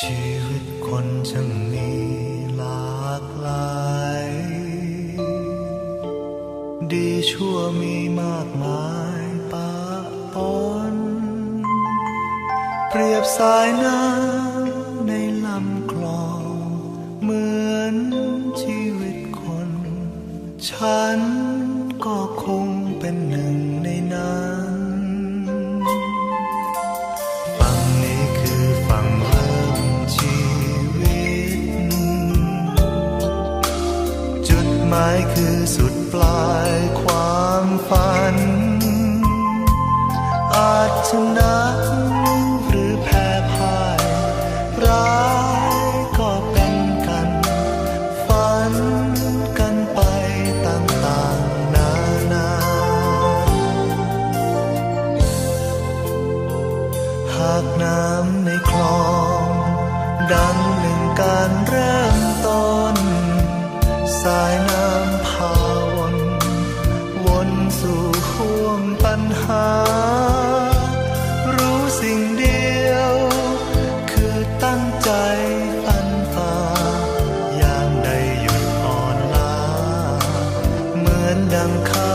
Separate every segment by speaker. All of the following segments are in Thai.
Speaker 1: ชีวิตคนช่างมีหลากหลาย ดีชั่วมีมากมายปะปน เปรียบสายน้ำในลำคลอง เหมือนชีวิตคน ฉันก็คงเป็นหนึ่ง สุดปลายความฝัน อาจชนะหรือแพ้พ่ายร้ายก็เป็นกัน ฝันกันไปต่างๆนานา หากน้ำในคลอง ดังหนึ่งการเริ่มต้น สายน้ำพา เห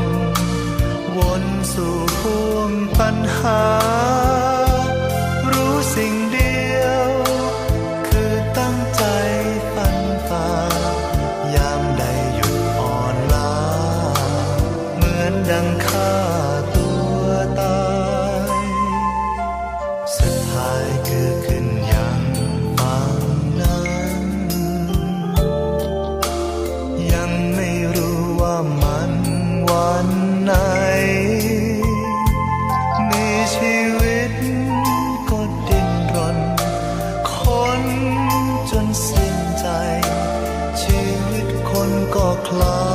Speaker 1: น วนสู่ห่วงปัญหา รู้สิ่งเดียว คือตั้งใจฟันฝ่ายามใดหยุดอ่อนล้า เหมือนดังคำ ไหน มีชีวิตก็ดิ้นรน คนจนสิ้นใจ ชีวิตคนก็คลา